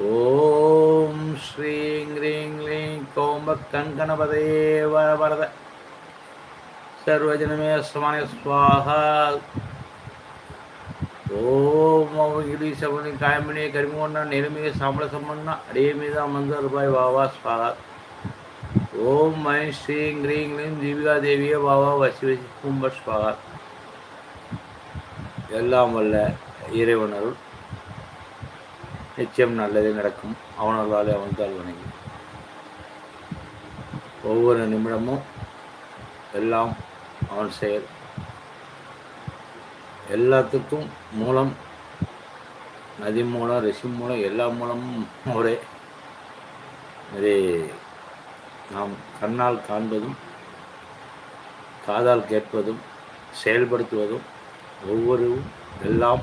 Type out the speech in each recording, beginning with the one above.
ஓம் ஸ்ரீங் க்ரீங் க்ளீங் கோம்ப கங்கணபதே வர வரத சர்வஜனமே சமான சுவாகா ஓம் இடி சபனி காயமணி கரிமோண்ணா நெருமிக சாம்பள சம்மன்னா அடியே மீது அமர்ந்த ரூபாய் வாவா சுவாகா ஓம் மை ஸ்ரீங் க்ரீங் க்ளீம் ஜீவிகா தேவியே வாவா வசி வசி கும்ப சுவாகா எல்லாம் வல்ல இறைவனருள் நிச்சயம் நல்லதே நடக்கும். அவனர்களாலே அவன்தால் வணங்கி. ஒவ்வொரு நிமிடமும் எல்லாம் அவன் செயல். எல்லாத்துக்கும் மூலம் நதி மூலம் ரிஷி மூலம் எல்லா மூலமும் ஒரே. இதை நாம் கண்ணால் காண்பதும் காதால் கேட்பதும் செயல்படுத்துவதும் ஒவ்வொரு எல்லாம்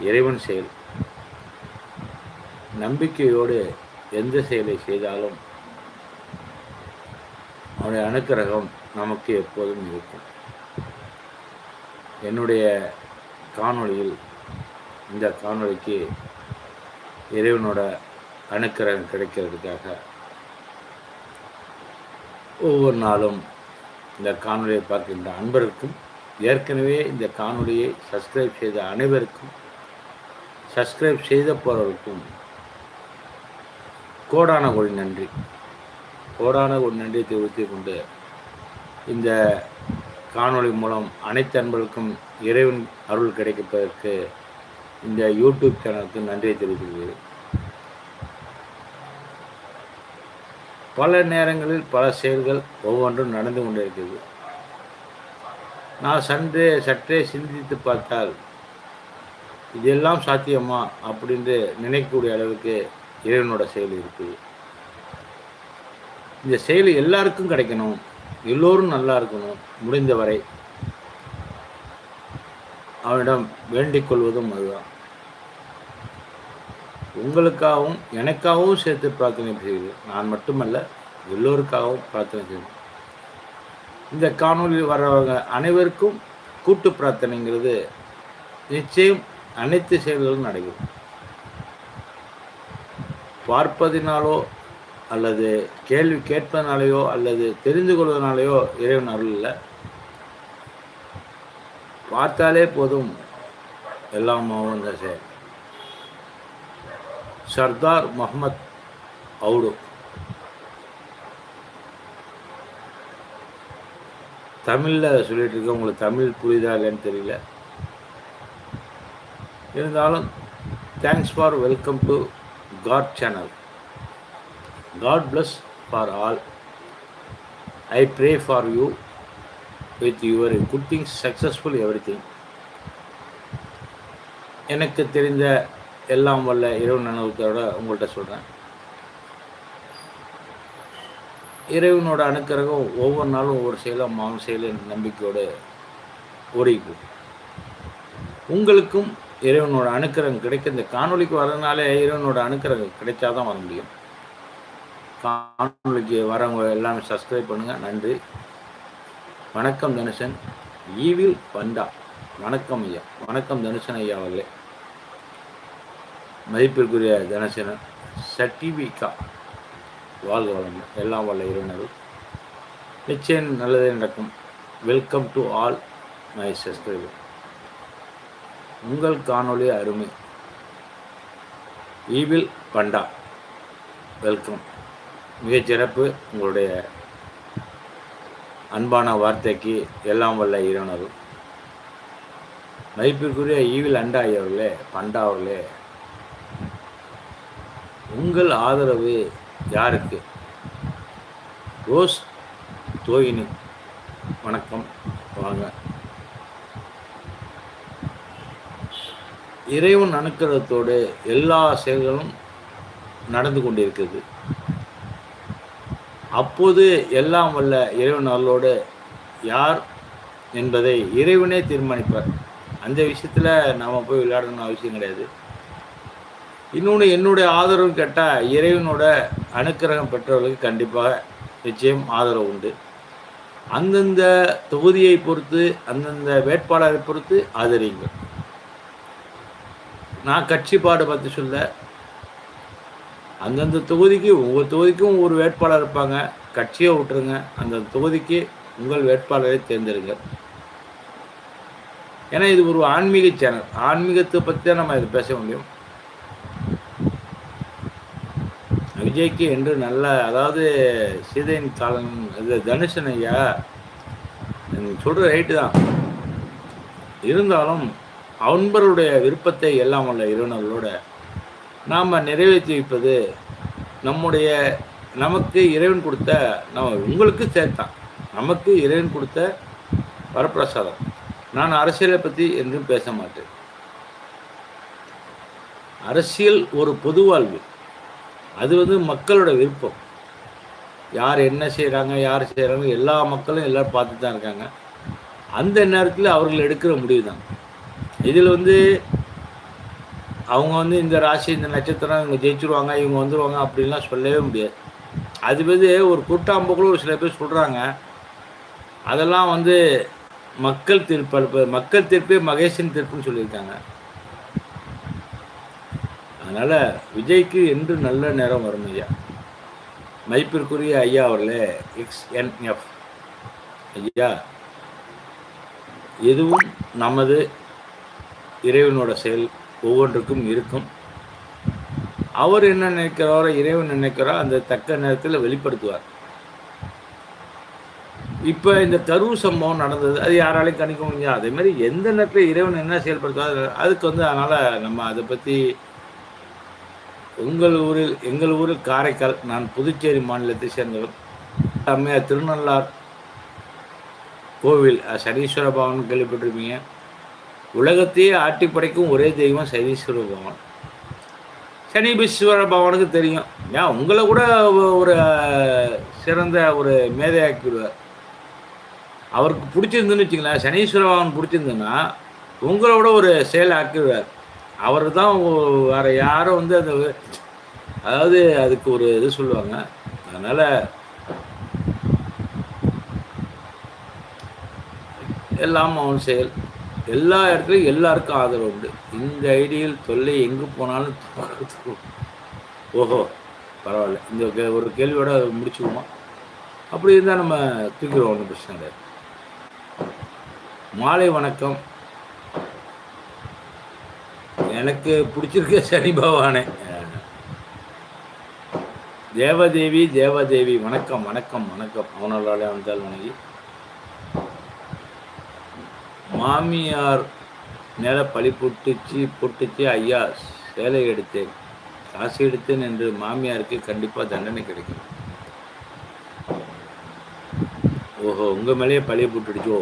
இறைவன் செயல். நம்பிக்கையோடு எந்த செயலை செய்தாலும் அவனுடைய அனுக்கிரகம் நமக்கு எப்போதும் இருக்கும். என்னுடைய காணொளியில் இந்த காணொளிக்கு இறைவனோட அனுக்கிரகம் கிடைக்கிறதுக்காக ஒவ்வொரு நாளும் இந்த காணொலியை பார்க்கின்ற அன்பருக்கும் ஏற்கனவே இந்த காணொலியை சப்ஸ்கிரைப் செய்த அனைவருக்கும் சப்ஸ்கிரைப் செய்த போகிறவருக்கும் கோடான கோடி நன்றி. கோடான கோடி நன்றி தெரிவித்துக் கொண்டு இந்த காணொளி மூலம் அனைத்து அன்பர்களுக்கும் இறைவன் அருள் கிடைப்பதற்கு இந்த யூடியூப் சேனலுக்கு நன்றியை தெரிவித்துள்ளது பல நேரங்களில் பல செயல்கள் ஒவ்வொன்றும் நடந்து கொண்டிருக்கிறது. நான் சன்றே சற்றே சிந்தித்து பார்த்தால் இதெல்லாம் சாத்தியமா? அப்படின்னு நினைக்கக்கூடிய அளவுக்கு இறைவனோட செயல் இருக்குது இந்த செயல் எல்லாருக்கும் கிடைக்கணும். எல்லோரும் நல்லா இருக்கணும். முடிந்தவரை அவனிடம் வேண்டிக் கொள்வதும் அதுதான். உங்களுக்காகவும் எனக்காகவும் சேர்த்து பிரார்த்தனை செய்கிறேன் நான் மட்டுமல்ல எல்லோருக்காகவும் பிரார்த்தனை செய்வேன் இந்த காணொலியில் வர்றவங்க அனைவருக்கும் கூட்டு பிரார்த்தனைங்கிறது நிச்சயம் அனைத்து செயல்களும் நடைபெறும். பார்ப்பதினாலோ அல்லது கேள்வி கேட்பதனாலேயோ அல்லது தெரிந்து கொள்வதனாலேயோ இறைவன் அருள் இல்லை பார்த்தாலே போதும். எல்லாம் அந்த செயல். சர்தார் முகமத் அவுடு. தமிழில் சொல்லிட்டு இருக்க உங்களுக்கு தமிழ் புரியுதா இல்லைன்னு தெரியல. இருந்தாலும் thanks for welcome to God channel God bless for all I pray for you with your good things successful everything எனக்கு தெரிந்த எல்லாம் வல்ல இரவு நனவுத்தோட உங்கள்கிட்ட சொல்கிறேன் இறைவனோட அனுக்கிரகம் ஒவ்வொரு நாளும் ஒவ்வொரு செயலும் மாவும் செயலும் நம்பிக்கையோடு ஓடிக்கும் உங்களுக்கும் இறைவனோட அனுக்கிரகம் கிடைக்க இந்த காணொலிக்கு வரதுனாலே இறைவனோட அனுக்கிரகம் கிடைச்சாதான் வர முடியும். காணொலிக்கு வரவங்க எல்லாமே சப்ஸ்கிரைப் பண்ணுங்கள் நன்றி. வணக்கம் தனுஷன். ஈவில் பண்டா வணக்கம் ஐயா. வணக்கம் தனுஷன் ஐயா அவர்களே. மதிப்பிற்குரிய தனசேனன் சர்டிபிகா வாழ்க வளம் எல்லாம் வல்ல இறைவனர்கள். நிச்சயம் நல்லதே நடக்கும். Welcome to all my subscriber உங்கள் காணொளி அருமை. ஈவில் பண்டா வெல்கம். மிகச்சிறப்பு உங்களுடைய அன்பான வார்த்தைக்கு எல்லாம் வல்ல இறைவனரும். மதிப்பிற்குரிய ஈவில் அண்டா அவர்களே பண்டா அவர்களே உங்கள் ஆதரவு யாருக்கு? ரோஸ் தோயினி வணக்கம். வாங்க. இறைவன் அனுக்கிரகத்தோடு எல்லா செயல்களும் நடந்து கொண்டிருக்கிறது. அப்போது எல்லாம் வல்ல இறைவன் அருளோடு யார் என்பதை இறைவனே தீர்மானிப்பார். அந்த விஷயத்தில் நாம் போய் விளையாடணும்னு அவசியம் கிடையாது. இன்னொன்று என்னுடைய ஆதரவு கேட்டால் இறைவனோட அனுக்கிரகம் பெற்றவர்களுக்கு கண்டிப்பாக நிச்சயம் ஆதரவு உண்டு. அந்தந்த தொகுதியை பொறுத்து அந்தந்த வேட்பாளரை பொறுத்து ஆதரிங்கள் நான் கட்சி பாடு பற்றி சொல்ல அந்தந்த தொகுதிக்கு ஒவ்வொரு தொகுதிக்கும் ஒரு வேட்பாளர் இருப்பாங்க. கட்சியை விட்டுருங்க. அந்த தொகுதிக்கு உங்கள் வேட்பாளரை தேர்ந்தெடுங்க. ஏன்னா இது ஒரு ஆன்மீக சேனல். ஆன்மீகத்தை பற்றி தான் நம்ம இது பேச முடியும். விஜய்க்கு என்று நல்ல அதாவது சீதையின் காலன் இது தனுஷன் ஐயா சொல்கிற ரைட்டு தான். இருந்தாலும் அவன்பருடைய விருப்பத்தை எல்லாம் உள்ள இறைவனர்களோட நாம் நிறைவேற்றி வைப்பது நம்முடைய நமக்கு இறைவன் கொடுத்த நம்ம உங்களுக்கு சேர்த்தான். நமக்கு இறைவன் கொடுத்த வரப்பிரசாதம். நான் அரசியலை பற்றி என்றும் பேச மாட்டேன். அரசியல் ஒரு பொது வாழ்வு. அது வந்து மக்களோட விருப்பம். யார் என்ன செய்கிறாங்க யார் செய்கிறாங்க எல்லா மக்களும் எல்லோரும் பார்த்து தான் இருக்காங்க. அந்த நேரத்தில் அவர்கள் எடுக்கிற முடிவு தான் இதில் வந்து அவங்க வந்து இந்த ராசி இந்த நட்சத்திரம் இவங்க ஜெயிச்சிருவாங்க இவங்க வந்துடுவாங்க அப்படின்லாம் சொல்லவே முடியாது. அது வந்து ஒரு கூட்டாம்புக்குள்ள ஒரு சில பேர் சொல்கிறாங்க அதெல்லாம் வந்து மக்கள் தீர்ப்பு மக்கள் தீர்ப்பே மகேஷன் தீர்ப்புன்னு சொல்லியிருக்காங்க. அதனால் விஜய்க்கு என்று நல்ல நேரம் வரும் ஐயா. மதிப்பிற்குரிய ஐயா அவர்களே எக்ஸ்என்எஃப் ஐயா எதுவும் நமது இறைவனோட செயல் ஒவ்வொன்றுக்கும் இருக்கும். அவர் என்ன நினைக்கிறாரோ இறைவன் நினைக்கிறாரோ அந்த தக்க நேரத்தில் வெளிப்படுத்துவார். இப்போ இந்த கருவு சம்பவம் நடந்தது அது யாராலையும் கணிக்க முடியும் அதே மாதிரி எந்த நேரத்தில் இறைவன் என்ன செயல்படுத்துவார் அதுக்கு வந்து அதனால் நம்ம அதை பற்றி உங்கள் ஊரில் எங்கள் ஊரில் காரைக்கால் நான் புதுச்சேரி மாநிலத்தை சேர்ந்தவர் அம்மையார் திருநள்ளார் கோவில் சனீஸ்வர பவன் கேள்விப்பட்டிருப்பீங்க. உலகத்தையே ஆட்டி படைக்கும் ஒரே தெய்வம் சனீஸ்வர பகவான் சனீபீஸ்வர பவனுக்கு தெரியும். ஏன்? உங்களை கூட ஒரு சிறந்த ஒரு மேதையாக்கிடுவார் அவருக்கு பிடிச்சிருந்துன்னு வச்சுங்களேன் சனீஸ்வர பகவான் பிடிச்சிருந்துன்னா உங்களோட ஒரு செயல் ஆக்கிடுவார். அவர் தான் வேறு யாரும் வந்து அந்த அதாவது அதுக்கு ஒரு இது சொல்லுவாங்க. அதனால் எல்லாம் அவன் செயல். எல்லா இடத்துலையும் எல்லாருக்கும் ஆதரவு உண்டு. இந்த ஐடியில் தொல்லை எங்கே போனாலும் ஓஹோ பரவாயில்ல. இந்த ஒரு கேள்வியோட முடிச்சுக்குமா அப்படி இருந்தால் நம்ம தூக்கிறோம் ஒன்றும் பிரச்சனை கிடையாது. மாலை வணக்கம். எனக்கு பிடிச்சிருக்க சனி பகவானே. தேவதேவி தேவதேவி வணக்கம் வணக்கம் வணக்கம். அவனோட வந்தால் வணங்கி. மாமியார் மேலே பழி புட்டுச்சு புட்டுச்சு ஐயா சேலை எடுத்தேன். காசு எடுத்தேன் என்று மாமியாருக்கு கண்டிப்பாக தண்டனை கிடைக்கும். ஓஹோ உங்கள் மேலேயே பழைய போட்டுடுச்சோ?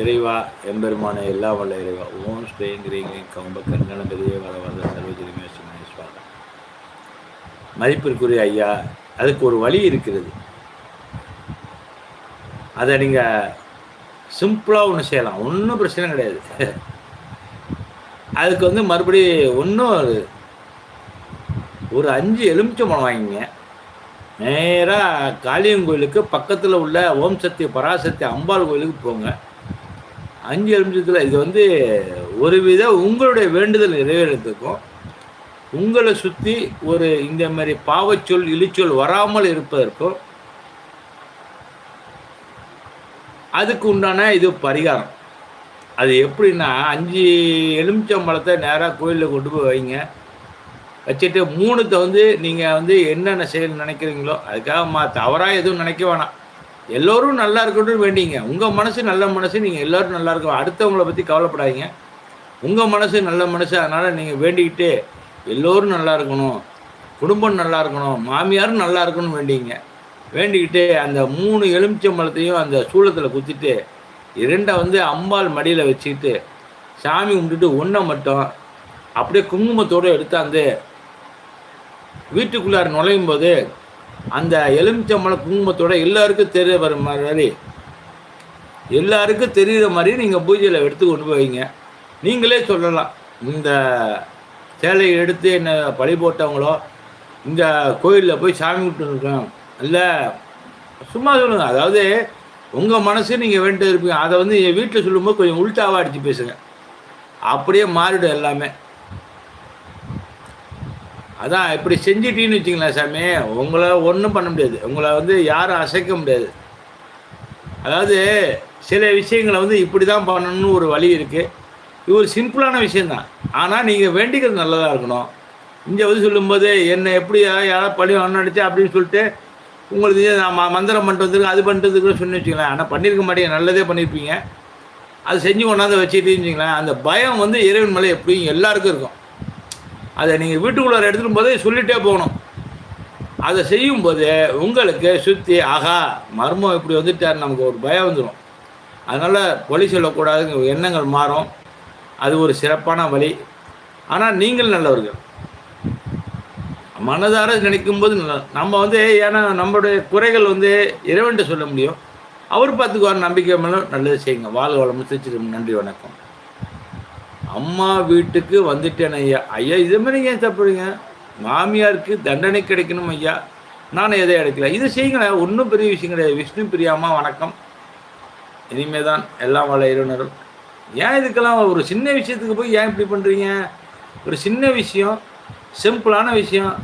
இறைவா எம்பெருமான எல்லா வல்ல இறைவா ஓம் ஸ்ரேங்கிரீங்கிரிங் கம்ப கங்கணபதியே வர வர சர்வஜரிமே சுமேஸ்வரா மதிப்பிற்குரிய ஐயா அதுக்கு ஒரு வழி இருக்கிறது. அதை நீங்கள் சிம்பிளாக ஒன்று செய்யலாம். ஒன்றும் பிரச்சனை கிடையாது. அதுக்கு வந்து மறுபடி ஒன்றும் ஒரு அஞ்சு எலுமிச்சம்பழம் வாங்கிங்க. நேராக காளியங்கோயிலுக்கு பக்கத்தில் உள்ள ஓம் சக்தி பராசக்தி அம்பாள் கோயிலுக்கு போங்க. அஞ்சு எலுமிச்சத்தில் இது வந்து ஒரு வித உங்களுடைய வேண்டுதல் நிறைவேறதுக்கும் உங்களை சுற்றி ஒரு இந்த மாதிரி பாவச்சொல் இழிச்சொல் வராமல் இருப்பதற்கும் அதுக்கு உண்டான இது பரிகாரம். அது எப்படின்னா அஞ்சு எலுமிச்சம்பழத்தை நேராக கோயிலில் கொண்டு போய் வைங்க. வச்சுட்டு மூணுத்தை வந்து நீங்கள் வந்து என்னென்ன செயல் நினைக்கிறீங்களோ அதுக்காக மா தவறாக எதுவும் நினைக்க வேணாம். எல்லோரும் நல்லா இருக்கணும்னு வேண்டிங்க. உங்கள் மனசு நல்ல மனசு நீங்கள் எல்லோரும் நல்லா இருக்கணும். அடுத்தவங்கள பற்றி கவலைப்படாதீங்க. உங்கள் மனசு நல்ல மனசு அதனால் நீங்கள் வேண்டிக்கிட்டு எல்லோரும் நல்லா இருக்கணும் குடும்பம் நல்லா இருக்கணும் மாமியாரும் நல்லா இருக்கணும்னு வேண்டிங்க. வேண்டிக்கிட்டு அந்த மூணு எலுமிச்சம்பழத்தையும் அந்த சூளத்தில் குத்திட்டு இரண்டை வந்து அம்பாள் மடியில் வச்சுக்கிட்டு சாமி கும்பிட்டுட்டு ஒன்றை மட்டும் அப்படியே குங்குமத்தோடு எடுத்தாந்து வீட்டுக்குள்ளார் நுழையும் போது அந்த எலுமிச்சம்பழம் குங்குமத்தோட எல்லாருக்கும் தெரிய வர மாதிரி எல்லாருக்கும் தெரிகிற மாதிரி நீங்கள் பூஜையில் எடுத்து கொண்டு போவீங்க. நீங்களே சொல்லலாம். இந்த சேலையை எடுத்து என்ன பழி போட்டவங்களோ இந்த கோயிலில் போய் சாமி விட்டுருக்கோம் இல்லை சும்மா சொல்லுங்கள் அதாவது உங்கள் மனசு நீங்கள் வேண்டிட்டு இருப்பீங்க அதை வந்து என் வீட்டில் சொல்லும்போது கொஞ்சம் உள்டாவாக அடித்து பேசுங்க. அப்படியே மாறிடும் எல்லாமே. அதான் இப்படி செஞ்சிட்டீன்னு வச்சிங்களேன் சாமி. உங்களை ஒன்றும் பண்ண முடியாது. உங்களை வந்து யாரும் அசைக்க முடியாது. அதாவது சில விஷயங்களை வந்து இப்படி தான் பண்ணணும்னு ஒரு வழி இருக்குது இது ஒரு சிம்பிளான விஷயந்தான் ஆனால் நீங்கள் வேண்டிக்கிறது நல்லதாக இருக்கணும். இங்கே வந்து சொல்லும்போது என்னை எப்படி யாராவது பழி அடிச்சு அப்படின்னு சொல்லிட்டு உங்களுக்கு நான் ம- மந்திரம் பண்ணிட்டு வந்துருக்கேன் அது பண்ணிட்டு வந்துருக்கேன் சொல்லி வச்சுக்கலாம் ஆனால் பண்ணியிருக்க மாட்டேங்க நல்லதே பண்ணியிருப்பீங்க அது செஞ்சு கொண்டாந்து வச்சுட்டு வச்சுங்களேன் அந்த பயம் வந்து இறைவன் மலை எப்படியும் எல்லாருக்கும் இருக்கும். அதை நீங்கள் வீட்டுக்குள்ளார எடுத்துடும் போதே சொல்லிகிட்டே போகணும். அதை செய்யும்போது உங்களுக்கு சுற்றி ஆகா மர்மம் இப்படி வந்துட்டார் நமக்கு ஒரு பயம் வந்துடும் அதனால் பொலி சொல்லக்கூடாதுங்க எண்ணங்கள் மாறும். அது ஒரு சிறப்பான வழி. ஆனால் நீங்கள் நல்லவர்கள். மனதார நினைக்கும் போது நல்ல நம்ம வந்து ஏன்னா நம்மளுடைய குறைகள் வந்து இறைவன்ட்டு சொல்ல முடியும். அவர் பார்த்துக்குவார் நம்பிக்கை மேலே நல்லது செய்யுங்க. வாழ்க வளமும் திருச்சி நன்றி வணக்கம். அம்மா வீட்டுக்கு வந்துட்டேன் ஐயா. ஐயா இதே மாதிரி ஏன் தப்புறீங்க? மாமியாருக்கு தண்டனை கிடைக்கணும் ஐயா. நானும் எதை எடுக்கல இதை செய்யுங்களேன். ஒன்றும் பெரிய விஷயம் கிடையாது. விஷ்ணு பிரியாமா வணக்கம். இனிமே தான் எல்லாம் வள இறைவனரும். ஏன் இதுக்கெல்லாம் ஒரு சின்ன விஷயத்துக்கு போய் ஏன் இப்படி பண்ணுறீங்க ஒரு சின்ன விஷயம் சிம்பிளான விஷயம்.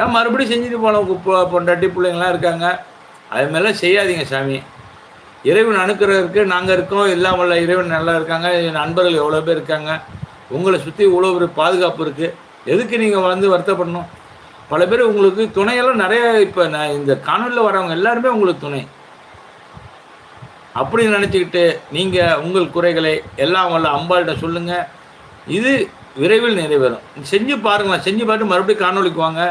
ஏன் மறுபடியும் செஞ்சுட்டு போனவங்க பொண்டாட்டி பிள்ளைங்களாம் இருக்காங்க? அது மேலே செய்யாதீங்க சாமி. இறைவன் அனுக்கிறதுக்கு நாங்கள் இருக்கோம் எல்லாம் வல்ல இறைவன் நல்லா இருக்காங்க என் நண்பர்கள் எவ்வளோ பேர் இருக்காங்க உங்களை சுற்றி இவ்வளோ ஒரு பாதுகாப்பு இருக்குது எதுக்கு நீங்கள் வந்து வருத்தப்படணும்? பல பேர் உங்களுக்கு துணையெல்லாம் நிறைய இப்போ நான் இந்த காணொலியில் வரவங்க எல்லாருமே உங்களுக்கு துணை. அப்படி நினச்சிக்கிட்டு நீங்கள் உங்கள் குறைகளை எல்லாம் வல்ல அம்பாள்கிட்ட சொல்லுங்கள் இது விரைவில் நிறைவேறும். செஞ்சு பாருங்களேன். செஞ்சு பார்த்து மறுபடியும் காணொளிக்கு வாங்க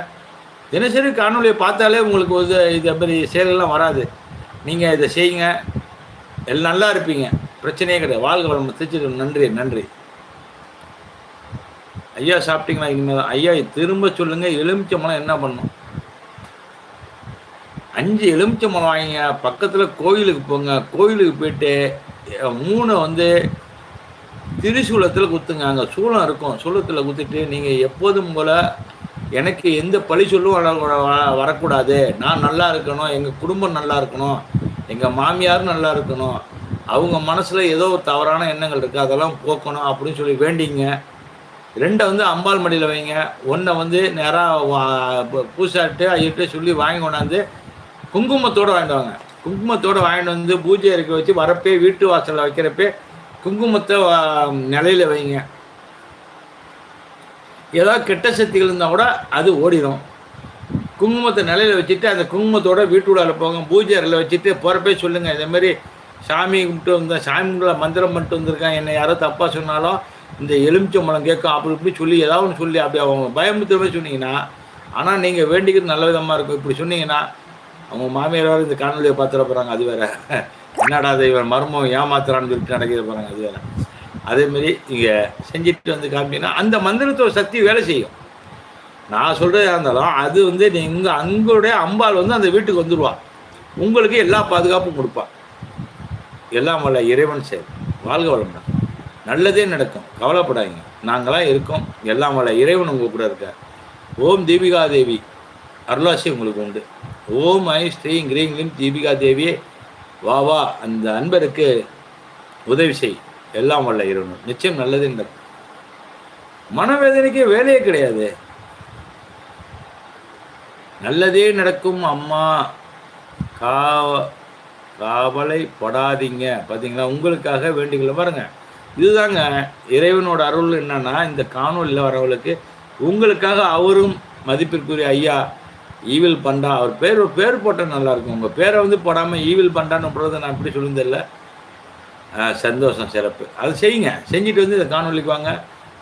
தினசரி காணொலியை பார்த்தாலே உங்களுக்கு இது இது மாதிரி செயலெல்லாம் வராது. நீங்கள் இதை செய்யுங்க. எல்லாம் நல்லா இருப்பீங்க. பிரச்சனையே கிடையாது. வாழ்க வளம். திருச்சி நன்றி நன்றி. ஐயா சாப்பிட்டீங்களா? இனிமேல் ஐயா திரும்ப சொல்லுங்கள் எலுமிச்சம்பழம் என்ன பண்ணும்? அஞ்சு எலுமிச்சம்பழம் வாங்கிங்க பக்கத்தில் கோயிலுக்கு போங்க கோயிலுக்கு போயிட்டு மூணு மூணை வந்து திரிசூலத்தில் குத்துங்க அங்கே சூலம் இருக்கும் சூளத்தில் குத்திட்டு நீங்கள் எப்போதும் போல் எனக்கு எந்த பழி சொல்லும் வர- வர- வரக்கூடாது நான் நல்லா இருக்கணும் எங்கள் குடும்பம் நல்லா இருக்கணும் எங்கள் மாமியார் நல்லா இருக்கணும் அவங்க மனசில் ஏதோ ஒரு தவறான எண்ணங்கள் இருக்குது அதெல்லாம் போக்கணும் அப்படின்னு சொல்லி வேண்டிங்க ரெண்டை வந்து அம்பாள் மடியில் வைங்க ஒன்றை வந்து நேராக பூசாட்டு ஐயிட்டு சொல்லி வாங்கி கொண்டாந்து குங்குமத்தோடு வாங்கிட்டு வாங்க. குங்குமத்தோடு வாங்கிட்டு வந்து பூஜை இருக்க வச்சு வரப்பே வீட்டு வாசலில் வைக்கிறப்பே குங்குமத்தை வா- நிலையில வைங்க. ஏதாவது கெட்ட சக்திகள் இருந்தால் கூட அது ஓடிடும் குங்குமத்தை நிலையில வச்சுட்டு அந்த குங்குமத்தோட வீட்டுக்குள்ளார போங்க பூஜை அறையில் வச்சுட்டு போகிறப்பே சொல்லுங்கள் இதேமாரி சாமி கும்பிட்டு வந்தேன் சாமி கும்பிட்டு மந்திரம் பண்ணிட்டு வந்திருக்கேன். என்னை யாரோ தப்பாக சொன்னாலும் இந்த எலுமிச்சம்பழம் கேட்கும் அப்படி இப்படி சொல்லி ஏதாவது ஒன்று சொல்லி அப்படி அவங்க பயமுத்துற மாதிரி சொன்னீங்கன்னா ஆனால் நீங்கள் வேண்டிக்கிறது நல்ல விதமாக இருக்கும். இப்படி சொன்னீங்கன்னா அவங்க மாமியார் வேறு இந்த காணொலியை பார்த்துட போகிறாங்க அது வேற. என்னடா அது இவன் மர்மம் ஏமாத்துறான்னு சொல்லிட்டு நடக்கிற போகிறாங்க அது வேற. அதேமாரி இங்கே செஞ்சுட்டு வந்து காமிங்கன்னா அந்த மந்திரத்தோட சக்தி வேலை செய்யும். நான் சொல்கிறதா இருந்தாலும் அது வந்து நீங்கள் அங்களுடைய அம்பாள் வந்து அந்த வீட்டுக்கு வந்துடுவா உங்களுக்கு எல்லா பாதுகாப்பும் கொடுப்பா. எல்லாம் வல்ல இறைவன் செயல். வாழ்க வளம்தான் நல்லதே நடக்கும். கவலைப்படாதீங்க. நாங்களாம் இருக்கோம். எல்லாம் வல்ல இறைவன் உங்கள் கூட இருக்க ஓம் தீபிகா தேவி. அருளாசி உங்களுக்கு உண்டு. ஓம் ஐ ஸ்ரீ கிரீம் கிரீம் தீபிகா தேவியே. வா வா அந்த அன்பருக்கு உதவி செய். எல்லாம் வல்ல இறைவன் நிச்சயம் நல்லது நடக்கும் மனவேதனைக்கு வேலையே கிடையாது. நல்லதே நடக்கும் அம்மா. கா காவலைப்படாதீங்க. பார்த்தீங்களா உங்களுக்காக வேண்டிக்கல பாருங்க இதுதாங்க இறைவனோட அருள் என்னன்னா இந்த காணொலியில் வரவங்களுக்கு உங்களுக்காக அவரும் மதிப்பிற்குரிய ஐயா ஈவில் பண்டா அவர் பேர் பேர் போட்டால் நல்லாயிருக்கும். உங்கள் பேரை வந்து போடாமல் ஈவில் பண்டான்னு போடுறத நான் எப்படி சொல்லியிருந்தில்ல சந்தோஷம் சிறப்பு. அது செய்யுங்க. செஞ்சுட்டு வந்து இந்த காணொலிக்கு வாங்க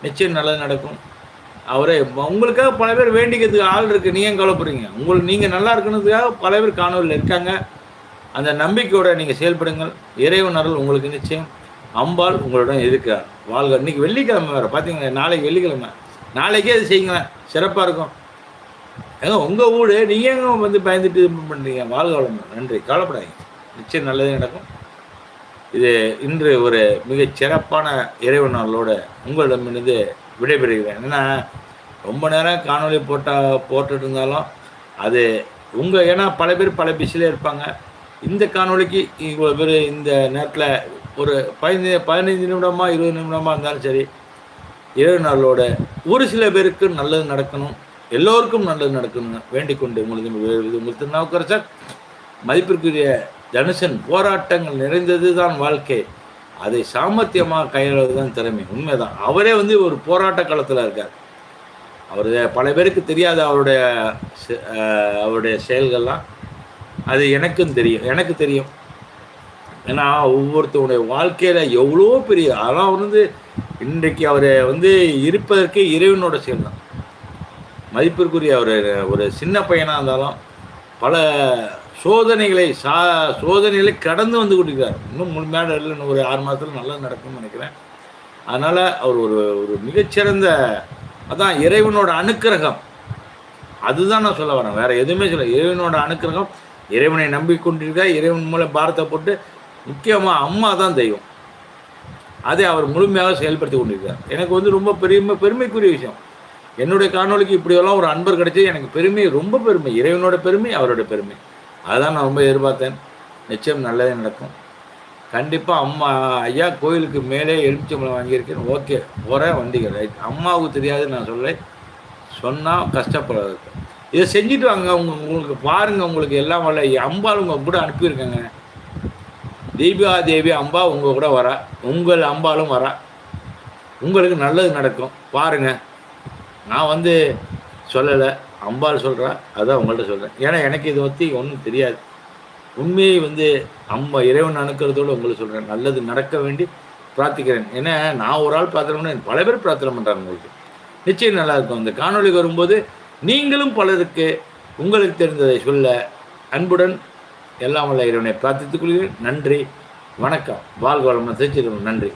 நிச்சயம் நல்லது நடக்கும். அவரே உங்களுக்காக பல பேர் வேண்டிக்கிறதுக்கு ஆள் இருக்குது நீங்கள் கவலைப்படுறீங்க? உங்களுக்கு நீங்கள் நல்லா இருக்கணுன்றதுக்காக பல பேர் காணொலியில் இருக்காங்க. அந்த நம்பிக்கையோட நீங்கள் செயல்படுங்கள். இறைவன் அருள் உங்களுக்கு நிச்சயம். அம்பாள் உங்களுடன் இருக்கிறார் வாழ்க இன்றைக்கி வெள்ளிக்கிழமை வேறு. பார்த்தீங்களா நாளைக்கு வெள்ளிக்கிழமை. நாளைக்கே அது செய்யுங்களேன். சிறப்பாக இருக்கும். ஏங்க உங்கள் வீடு நீங்கள் எங்க வந்து பயந்துட்டு இது பண்ணுறீங்க வாழ்க வளமுடன். நன்றி. கவலைப்படாதீங்க. நிச்சயம் நல்லதே நடக்கும். இது இன்று ஒரு மிகச் சிறப்பான இறைவனர்களோட உங்களிடமிருந்து விடைபெறுகிறேன். ஏன்னா ரொம்ப நேரம் காணொளி போட்டால் போட்டுட்டு இருந்தாலும் அது உங்கள் ஏன்னா பல பேர் பல பிஸியில் இருப்பாங்க. இந்த காணொளிக்கு இவ்வளோ பேர் இந்த நேரத்தில் ஒரு பதினைந்து பதினைந்து நிமிடமா இருபது நிமிடமா இருந்தாலும் சரி இறைவனர்களோட ஒரு சில பேருக்கு நல்லது நடக்கணும். எல்லோருக்கும் நல்லது நடக்கணும் வேண்டிக் கொண்டு உங்களுக்கு உங்கள் திருநாவுக்கரசர் மதிப்பிற்குரிய தனுஷன் போராட்டங்கள் நிறைந்தது தான் வாழ்க்கை. அதை சாமர்த்தியமாக கையாளுவது தான் திறமை. உண்மைதான். அவரே வந்து ஒரு போராட்ட களத்தில் இருக்கார். அவர் பல பேருக்கு தெரியாத அவருடைய செ- அவருடைய செயல்கள்லாம். அது எனக்கும் தெரியும். எனக்கு தெரியும். ஏன்னா ஒவ்வொருத்தருடைய வாழ்க்கையில் எவ்வளோ பெரிய அதான் வந்து இன்றைக்கு அவர் வந்து இருப்பதற்கு இறைவனோட செயல் தான் மதிப்பிற்குரிய ஒரு ஒரு சின்ன பையனாக இருந்தாலும் பல சோதனைகளை சா சோதனைகளை கடந்து வந்து கொண்டிருக்கார் இன்னும் முழுமையான இல்லை இன்னும் ஒரு ஆறு மாதத்தில் நல்லா நடக்கும்னு நினைக்கிறேன். அதனால் அவர் ஒரு ஒரு மிகச்சிறந்த அதான் இறைவனோட அனுக்கிரகம். அதுதான் நான் சொல்ல வரேன். வேறு எதுவுமே சொல்ல இறைவனோட அனுக்கிரகம். இறைவனை நம்பிக்கொண்டிருக்கா இறைவன் மூலம் பாரத்தை போட்டு முக்கியமாக அம்மா தான் தெய்வம். அதை அவர் முழுமையாக செயல்படுத்தி கொண்டிருக்கார் எனக்கு வந்து ரொம்ப பெருமை பெருமைக்குரிய விஷயம். என்னுடைய காணொளிக்கு இப்படியெல்லாம் ஒரு அன்பர் கிடைச்சது. எனக்கு பெருமை ரொம்ப பெருமை. இறைவனோட பெருமை அவரோட பெருமை. அதுதான் நான் ரொம்ப எதிர்பார்த்தேன். நிச்சயம் நல்லதே நடக்கும். கண்டிப்பாக அம்மா ஐயா கோயிலுக்கு மேலே எலுமிச்சம்பழம் வாங்கியிருக்கேன். ஓகே போகிறேன் வண்டிகள். ரைட். அம்மாவுக்கு தெரியாது நான் சொல்கிறேன் சொன்னால் கஷ்டப்படுறது இதை செஞ்சுட்டு வாங்க. உங்க உங்களுக்கு பாருங்கள் உங்களுக்கு எல்லாம் வரல அம்பாள் உங்க கூட அனுப்பியிருக்கேங்க. தீபிகா தேவி அம்பா உங்கள் கூட வரா. உங்கள் அம்பாலும் வரா. உங்களுக்கு நல்லது நடக்கும். பாருங்கள் நான் வந்து சொல்லலை அம்பாள் சொல்கிறா அதான் உங்கள்கிட்ட சொல்கிறேன் ஏன்னா எனக்கு இதை பற்றி ஒன்றும் தெரியாது. உண்மையை வந்து அம்மா இறைவன் அனுக்கிறதோடு உங்களுக்கு சொல்கிறேன் நல்லது நடக்க வேண்டி பிரார்த்திக்கிறேன். ஏன்னா நான் ஒரு ஆள் பிரார்த்தனை பல பேர் பிரார்த்தனை பண்ணுறாங்க உங்களுக்கு. நிச்சயம் நல்லா இருக்கும். இந்த காணொலிக்கு வரும்போது நீங்களும் பலருக்கு உங்களுக்கு தெரிந்ததை சொல்ல அன்புடன் எல்லாம் வல்ல இறைவனை பிரார்த்தித்துக் கொள்கிறேன். நன்றி வணக்கம். வாழ்க வளமுடன். திருச்சிருவன் நன்றி.